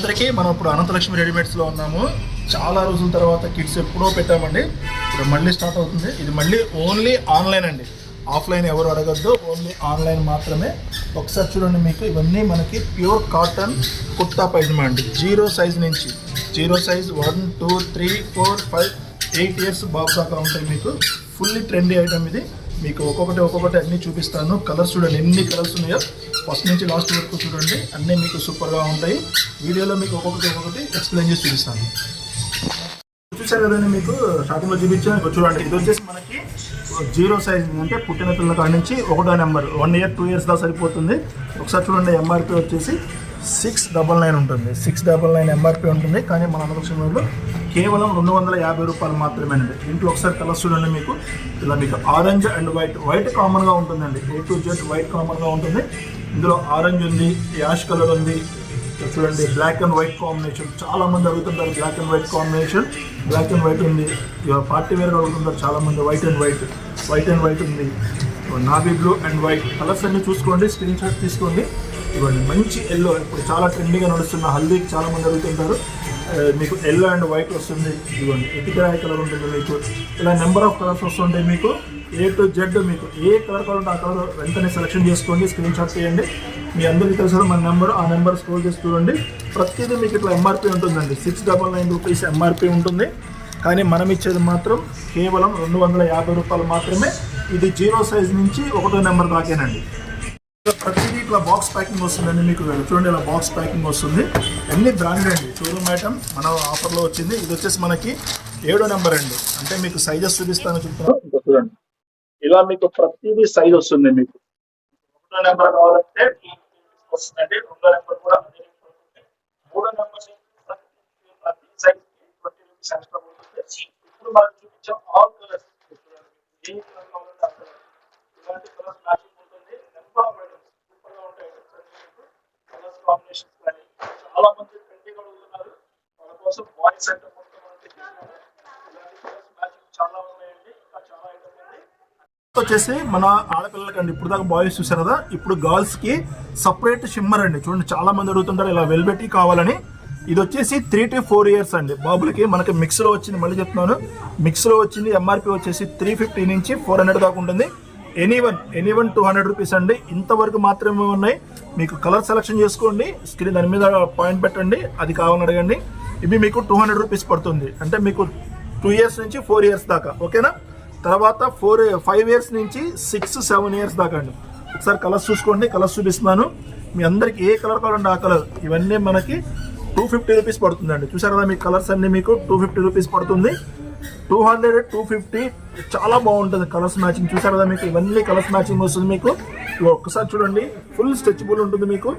అందరికీ మనం ఇప్పుడు అనంతలక్ష్మి రెడీమేడ్స్లో ఉన్నాము. చాలా రోజుల తర్వాత కిట్స్ ఎప్పుడో పెట్టామండి. ఇప్పుడు మళ్ళీ స్టార్ట్ అవుతుంది. ఇది మళ్ళీ ఓన్లీ ఆన్లైన్ అండి. ఆఫ్లైన్ ఎవరు అడగద్దు ఓన్లీ ఆన్లైన్ మాత్రమే. ఒకసారి చూడండి మీకు ఇవన్నీ మనకి ప్యూర్ కాటన్ కుర్తా పైజమా అండి. జీరో సైజ్ నుంచి. Zero size one two three four five eight years బాబు దాకా ఉంటాయి మీకు. ఫుల్లీ ట్రెండీ ఐటమ్ ఇది. మీకు ఒక్కొక్కటి ఒక్కొక్కటి అన్ని చూపిస్తాను. కలర్స్ చూడండి ఎన్ని కలర్స్ ఉన్నాయో. ఫస్ట్ నుంచి లాస్ట్ వరకు చూడండి అన్నీ మీకు సూపర్గా ఉంటాయి. వీడియోలో మీకు ఒక్కొక్కటి ఒక్కొక్కటి ఎక్స్ప్లెయిన్ చేసి చూపిస్తాను. చూసారు కదండి మీకు షాపింగ్లో చూపించాను. చూడండి ఇది వచ్చేసి మనకి జీరో సైజ్ అంటే పుట్టిన పిల్లల కాడి నుంచి ఒకటో number one year two years దాకా సరిపోతుంది. ఒకసారి చూడండి ఎంఆర్పి వచ్చేసి సిక్స్ డబల్ నైన్ ఉంటుంది. సిక్స్ డబల్ నైన్ ఎంఆర్పి ఉంటుంది. కానీ మన అనుభవంలో కేవలం రెండు వందల యాభై రూపాయలు మాత్రమే అండి ఇంట్లో ఒకసారి కలర్స్ చూడండి మీకు. ఇలా మీకు ఆరెంజ్ అండ్ వైట్ వైట్ కామన్గా ఉంటుందండి. ఏ టు జెడ్ వైట్ కామన్గా ఉంటుంది. ఇందులో ఆరెంజ్ ఉంది యాష్ కలర్ ఉంది. చూడండి బ్లాక్ అండ్ వైట్ కాంబినేషన్ చాలా మంది అడుగుతుంటారు black and white combination black and white ఉంది. ఇక పార్టీ వేర్ అడుగుతుంటారు చాలా మంది white and white white and white ఉంది navy blue and white colours అన్ని చూసుకోండి స్క్రీన్ షాట్ తీసుకోండి. ఇవ్వండి మంచి ఎల్లో ఇప్పుడు చాలా ట్రెండింగ్గా నడుస్తున్న హల్దీకి చాలా మంది అడుగుతుంటారు. మీకు ఎల్లో అండ్ వైట్ వస్తుంది. ఇదిగోండి ఎతికరాయి కలర్ ఉంటుంది మీకు. ఇలా నెంబర్ ఆఫ్ కలర్స్ వస్తుంటాయి మీకు. ఏ టు జెడ్ మీకు ఏ కలర్ కావాలంటే ఆ కలర్ వెంటనే సెలెక్షన్ చేసుకోండి స్క్రీన్ షాట్ చేయండి మీ అందరికీ తెలుసు మన నెంబర్ ఆ నెంబర్ స్క్రోల్ చేసి చూడండి. ప్రతిదీ మీకు ఇట్లా ఎంఆర్పి ఉంటుందండి. Six double nine rupees MRP ఉంటుంది. కానీ మనం ఇచ్చేది మాత్రం కేవలం రెండు వందల యాభై రూపాయలు మాత్రమే. ఇది జీరో సైజ్ నుంచి ఒకటో నెంబర్ దాకేనండి. ఇట్లా బాక్స్ ప్యాకింగ్ వస్తుందండి మీకు చూడండి ఇలా బాక్స్ ప్యాకింగ్ వస్తుంది. అన్ని బ్రాండ్ అండి? షోరూమ్ ఐటమ్ మన ఆఫర్లో వచ్చింది. ఇది వచ్చేసి మనకి ఏడో నెంబర్ అండి. అంటే మీకు సైజెస్ చూపిస్తాను చెప్తాను చూడండి. ఇలా మీకు ప్రతిదీ సైజ్ వస్తుంది మీకు. ఒకటో నెంబర్ కావాలంటే వస్తుందండి. రెండో నెంబర్ కూడా మూడో నెంబర్ ప్రతి సైజ్ ట్వంటీ రూపీస్ ఎక్స్ట్రా ఉంటుంది ఇప్పుడు మనం చూపించాం ఆల్ కలర్స్ ఏ కలర్ కావాలంటే ఇలాంటి కలర్స్ మ్యాచింగ్ ఉంటుంది నెంబర్ ఆఫ్ ఐటమ్స్ సూపర్గా ఉంటాయి కలర్స్ కాంబినేషన్స్ కానీ చాలా మంది ట్రెండింగ్ అడుగుతున్నారు వాళ్ళ కోసం బాయ్స్ ఐటమ్ చాలా ఉన్నాయండి. ఇంకా చాలా ఐటమ్ ఉంది వచ్చేసి మన ఆడపిల్లలకండి ఇప్పుడు దాకా బాయ్స్ చూసారు కదా ఇప్పుడు గర్ల్స్కి సపరేట్ షిమ్మర్ అండి. చూడండి చాలా మంది అడుగుతుంటారు ఇలా వెల్బెట్టి కావాలని. ఇది వచ్చేసి త్రీ టు ఫోర్ ఇయర్స్ అండి. బాబులకి మనకి మిక్స్లో వచ్చింది మళ్ళీ చెప్తున్నాను. మిక్స్లో వచ్చింది ఎంఆర్పి వచ్చేసి త్రీ ఫిఫ్టీ నుంచి ఫోర్ హండ్రెడ్ దాకా ఉంటుంది. Any one any one two hundred rupees అండి. ఇంతవరకు మాత్రమే ఉన్నాయి. మీకు కలర్ సెలెక్షన్ చేసుకోండి. స్క్రీన్ దాని మీద పాయింట్ పెట్టండి. అది కావాలని అడగండి. ఇవి మీకు టూ హండ్రెడ్ రూపీస్ పడుతుంది. అంటే మీకు టూ ఇయర్స్ నుంచి ఫోర్ ఇయర్స్ దాకా ఓకేనా? తర్వాత ఫోర్ ఫైవ్ ఇయర్స్ నుంచి సిక్స్ సెవెన్ ఇయర్స్ దాకా అండి. ఒకసారి కలర్స్ చూసుకోండి. కలర్స్ చూపిస్తున్నాను. మీ అందరికి ఏ కలర్ కావాలంటే ఆ కలర్. ఇవన్నీ మనకి టూ ఫిఫ్టీ రూపీస్ పడుతుందండి. చూసారు కదా మీ కలర్స్ అన్ని మీకు టూ ఫిఫ్టీ రూపీస్ పడుతుంది. టూ హండ్రెడ్ టూ ఫిఫ్టీ చాలా బాగుంటుంది కలర్స్ మ్యాచింగ్ చూసారు కదా మీకు? ఇవన్నీ కలర్స్ మ్యాచింగ్ వస్తుంది మీకు. ఒక్కసారి చూడండి. ఫుల్ స్ట్రెచబుల్ ఉంటుంది మీకు.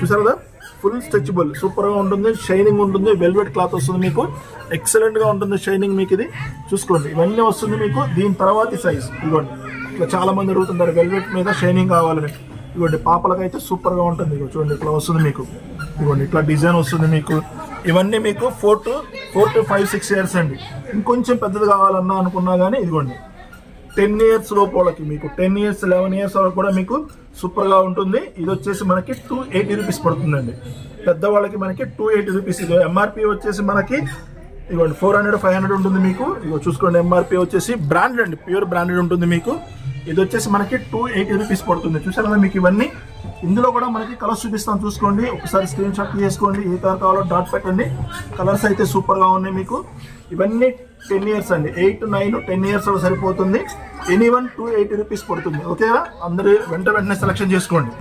చూసారు కదా? ఫుల్ స్ట్రెచబుల్ సూపర్గా ఉంటుంది. షైనింగ్ ఉంటుంది. వెల్వెట్ క్లాత్ వస్తుంది మీకు. ఎక్సలెంట్గా ఉంటుంది షైనింగ్ మీకు ఇది. చూసుకోండి. ఇవన్నీ వస్తుంది మీకు. దీని తర్వాతి సైజ్ ఇదిగోండి ఇట్లా చాలామంది అడుగుతుంటారు వెల్వెట్ మీద షైనింగ్ కావాలని. ఇదిగోండి పాపలకైతే సూపర్గా ఉంటుంది. చూడండి ఇట్లా వస్తుంది మీకు. ఇదిగోండి ఇట్లా డిజైన్ వస్తుంది మీకు. ఇవన్నీ మీకు four to four to five six years అండి. ఇంకొంచెం పెద్దది కావాలన్నా అనుకున్నా కానీ ఇదిగోండి. టెన్ ఇయర్స్ లోపలకి మీకు టెన్ ఇయర్స్ లెవెన్ ఇయర్స్ వరకు కూడా మీకు సూపర్గా ఉంటుంది. ఇది వచ్చేసి మనకి టూ ఎయిటీ రూపీస్ పడుతుందండి. పెద్దవాళ్ళకి మనకి టూ ఎయిటీ రూపీస్ ఇది ఎంఆర్పి వచ్చేసి మనకి ఇదిగోండి ఫోర్ హండ్రెడ్ ఫైవ్ హండ్రెడ్ ఉంటుంది మీకు. ఇగో చూసుకోండి ఎంఆర్పి వచ్చేసి బ్రాండెడ్ అండి ప్యూర్ బ్రాండెడ్ ఉంటుంది మీకు. ఇది వచ్చేసి మనకి టూ ఎయిటీ రూపీస్ పడుతుంది. చూసారా మీకు ఇవన్నీ? ఇందులో కూడా మనకి కలర్స్ చూపిస్తాను చూసుకోండి. ఒకసారి స్క్రీన్ షాట్ తీసుకోండి. ఏ కలర్ కావాలో డాట్ పెట్టండి. కలర్స్ అయితే సూపర్గా ఉన్నాయి మీకు. ఇవన్నీ టెన్ ఇయర్స్ అండి. ఎయిట్ నైన్ టెన్ ఇయర్స్ సరిపోతుంది. Any one two eighty rupees పడుతుంది ఓకేనా అందరూ వెంట వెంటనే సెలెక్షన్ చేసుకోండి.